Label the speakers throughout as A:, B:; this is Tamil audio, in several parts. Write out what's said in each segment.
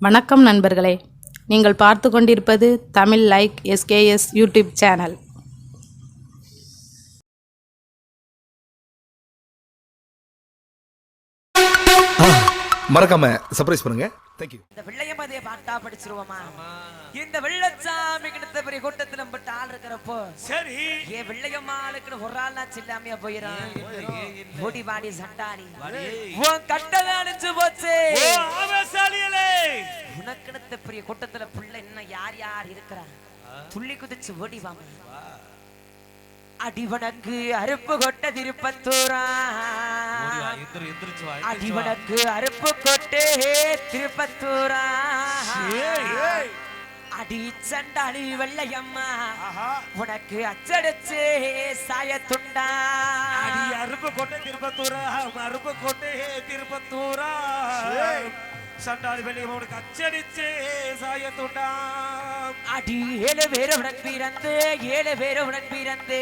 A: வணக்கம் நண்பர்களே. நீங்கள் பார்த்து கொண்டிருப்பது Tamil like SKS YouTube channel.
B: மறக்காம சர்ப்ரைஸ் பண்ணுங்க. தேங்க்யூ
C: இந்த வெள்ளையமதிய பாட்டா படிச்சிருவோமா? இந்த வெள்ளச்சாமி கிட்ட பெரிய கூட்டத்துல நம்மகிட்ட ஆள் இருக்கிறப்போ
D: சரி.
C: ஏன் வெள்ளையம்மாளுக்கு ஒரு ஆள் நான் சில்லாமையா போயிடான் ஓடி வாடி சண்டாடி உன் கட்டளை அழிஞ்சு போச்சு. உனக்கிடத்த பெரிய கூட்டத்துல புள்ள இன்னும் யார் யார் இருக்கிறா? துள்ளி குதிச்சு ஓடி வாமா. அடிவனக்கு அருப்பு கொட்ட திருப்பத்தூரா. அடிவனக்கு அருப்பு கொட்டே திருப்பத்தூரா. அடி சண்டாளி வெள்ளையம்மா உனக்கு அச்சடிச்சு சாயத்துண்டா.
D: அடி அருப்பு கோட்டை திருப்பத்தூரா அருப்பு கோட்டை திருப்பத்தூரா. சண்டாளி வெளியே உனக்கு அச்சடிச்சு சாயத்துண்டா.
C: அடி ஏழு பேரு உனக்கு பிறந்து ஏழு பேரு உனக்கு பிறந்து.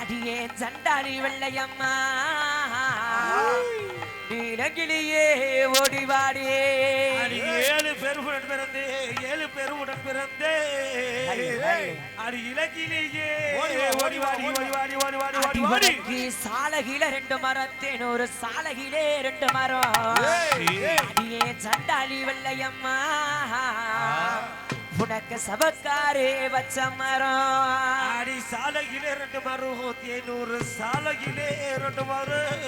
C: அடியே சண்டாளி வெள்ளையம்மா? நீலகிளியே ஓடிவாடி
D: அடி ஏழு பேருடன் பிறந்தே ஏழு பேருடன் பிறந்தே. அது இலக்கிலேயே. ஓடி வாடி
C: ஓடி. சாலகில ரெண்டு மரத்தேன் ஒரு சாலகிலே ரெண்டு மரம். அடியே சண்டாளி வெள்ளையம்மா. உனக்கு சபக்காரே வச்ச மரம்.
D: அடி சாலகிலே ரெண்டு மரம் தேனூறு சாலகிலே ரெண்டு மரம்.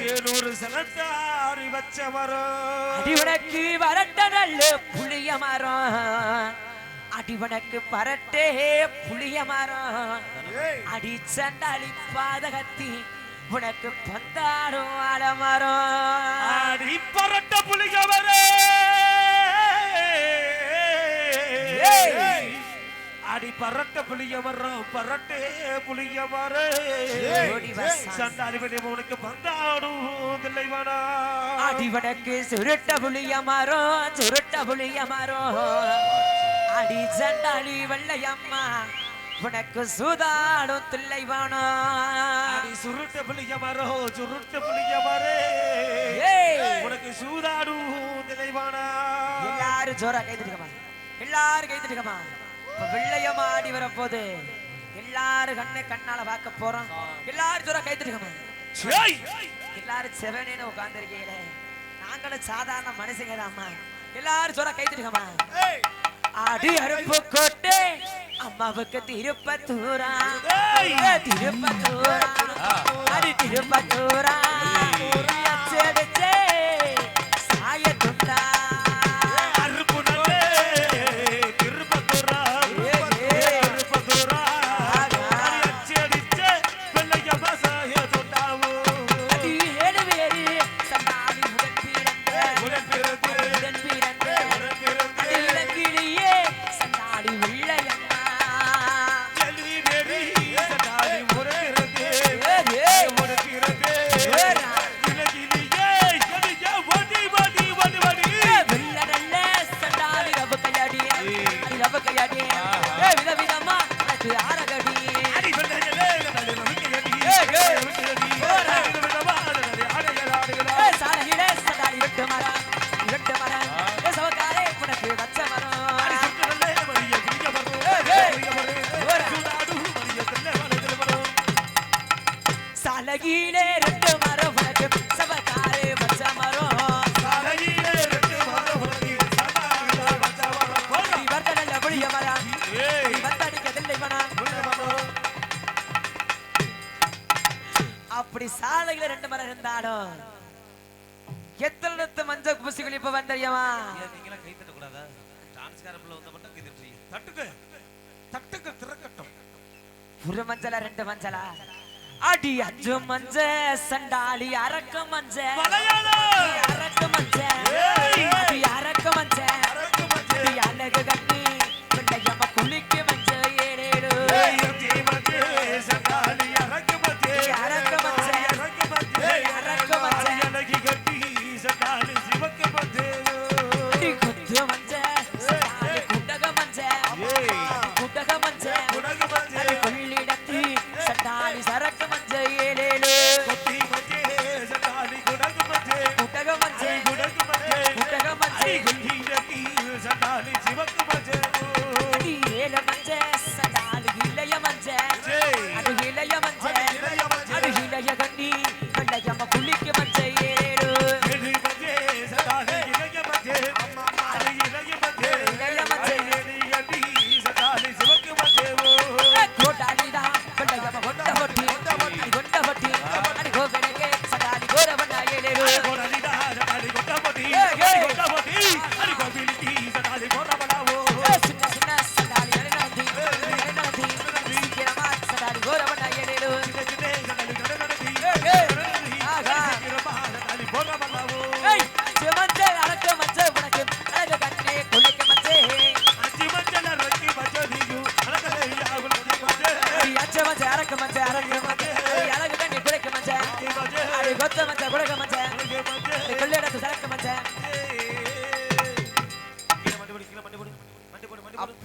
D: தேனூறு செலத்தா வச்ச மரம்
C: அடிவனுக்கு வரட்ட நல்ல புளிய மரம். அடிவனுக்கு பரட்டே புளிய மரம். அடி சண்டாளி பாதகத்தி உனக்கு பந்தாடும் ஆலமரம்.
D: அடி பரட்ட புலிகவரே அடி பரட்ட புளிய மரம் பரட்டே புளிய
C: ஓடி வா சாமி.
D: சண்டாரி வெளியே உனக்கு பந்தாடும் தில்லைவனா
C: அடிவனுக்கு சுருட்ட புளிய மரம் சுருட்ட புளிய மரம் அடி சண்டாளி வெள்ளையம்மா உனக்கு சூதாடும் தில்லைவானோ.
D: அடி சுருட்ட புளிய மரம் சுருட்ட புளிய மரே
C: ஏய்.
D: உனக்கு சூதாடும் தில்லைவானா.
C: எல்லாரும் ஜோரா கை தட்டுக்கமா எல்லாரும் கை தட்டுக்கமா இப்ப வெள்ளையம்மா ஆடி வரப்போது எல்லாரும் கண்ணை கண்ணால பார்க்க போறோம். எல்லாரும் ஜோரா கை தட்டுக்கமா
D: சேய்
C: எல்லாரும் செவனேன்னு உட்கார்ந்துருக்கீங்களே. நாங்களும் சாதாரண மனுஷங்க தாம்மா எல்லாரும் சொல்ல கை தட்டுங்கம்மா அடி அருப்பு கோட்டை அம்மாவுக்கு திருப்பத்தூரா. திருப்பத்தூரா. அடி திருப்பத்தூரா. அச்சடிச்சே சாயத்துண்டா.
D: சாரகியிலே
C: அப்படி சாலையில ரெண்டு மரம் இருந்தாலும் எத்தனை இடத்து மஞ்சள் பூசிகள் இப்ப வந்தறியமா
D: நீங்களாம் கை தட்டக்கூடாதா?
C: டான்ஸ்காரப்பில் வந்த மட்டும் கை ஒரு மஞ்சளா ரெண்டு மஞ்சளா? அடி அஞ்சு மஞ்ச சண்டாளி அரக்க மஞ்ச. அரக்க மஞ்ச. அடி அரக்க மஞ்ச அழகு கண்ணி பிள்ளையம்மா குளிக்க सदाली जीवत